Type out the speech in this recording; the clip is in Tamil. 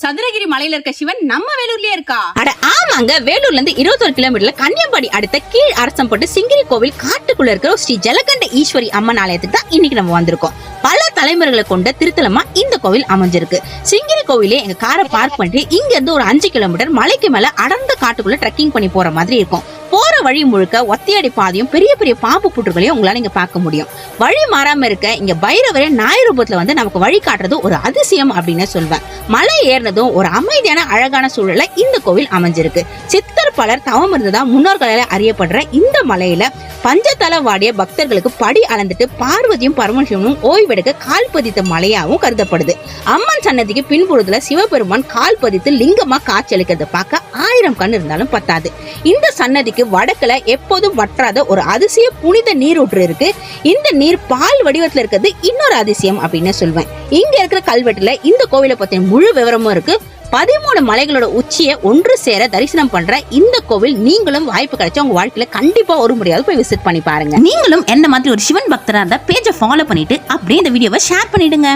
சதுரகிரி மலையில இருக்க சிவன் நம்ம வேலூர்லயே இருக்கா? அட ஆமாங்க. வேலூர்ல இருந்து இருபத்தொரு கிலோமீட்டர்ல கன்னியம்பாடி அடுத்த கீழ் அரசம் போட்டு சிங்கிரி கோவில் காட்டுக்குள்ள இருக்கிற ஸ்ரீ ஜலகண்ட ஈஸ்வரி அம்மன் ஆலயத்துக்கு தான் இன்னைக்கு நம்ம வந்திருக்கோம். பல தலைமுறைகளை கொண்ட திருத்தலமா இந்த கோவில் அமைஞ்சிருக்கு. சிங்கிரி கோவிலே எங்க காரை பார்க் பண்ணிட்டு இங்க இருந்து ஒரு அஞ்சு கிலோமீட்டர் மலைக்கு மேல அடர்ந்த காட்டுக்குள்ள ட்ரெக்கிங் பண்ணி போற மாதிரி இருக்கும். வழி முழுக்க ஒத்தையடி பாதையும் பெரிய பெரிய பாம்பு புற்றுகளையும் உங்களால இங்க பார்க்க முடியும். வழி மாறாம இருக்க இங்க பைரவரே நாய் ரூபத்துல வந்து நமக்கு வழி காட்டுறது ஒரு அதிசயம் அப்படின்னு சொல்வேன். மலை ஏறினதும் ஒரு அமைதியான அழகான சூழல்ல இந்த கோவில் அமைஞ்சிருக்கு. சித்தர் பலர் தவம் இருந்ததா முன்னோர்களால அறியப்படுற இந்த மலையில பஞ்சதல வாடிய பக்தர்களுக்கு படி அளந்துட்டு பார்வதியும் பரமசிவனும் ஓய்வெடுக்க கால் பதித்த மலையாகவும் கருதப்படுது. அம்மன் சன்னதிக்கு பின்புறத்துல சிவபெருமான் கால் பதித்து லிங்கமா காட்சியளிக்கிறத பார்க்க ஆயிரம் கண் இருந்தாலும் பத்தாது. இந்த சன்னதிக்கு வட வடக்குல எப்போதும் வற்றாத ஒரு அதிசய புனித நீரூற்று இருக்கு இந்த நீர் பால் வடிவத்துல இருக்கிறது இன்னொரு அதிசயம் அப்படின்னு சொல்வேன். இங்க இருக்கிற கல்வெட்டுல இந்த கோவிலை பத்தின முழு விவரமும் இருக்கு. பதிமூணு மலைகளோட உச்சியை ஒன்று சேர தரிசனம் பண்ற இந்த கோவில் நீங்களும் வாய்ப்பு கிடைச்சா உங்க வாழ்க்கையில கண்டிப்பா ஒரு முறையாவது போய் விசிட் பண்ணி பாருங்க. நீங்களும் என்ன மாதிரி ஒரு சிவன் பக்தரா இருந்தா பேஜை ஃபாலோ பண்ணிட்டு அப்படியே இந்த வீடியோவை ஷேர் பண்ணிடுங்க.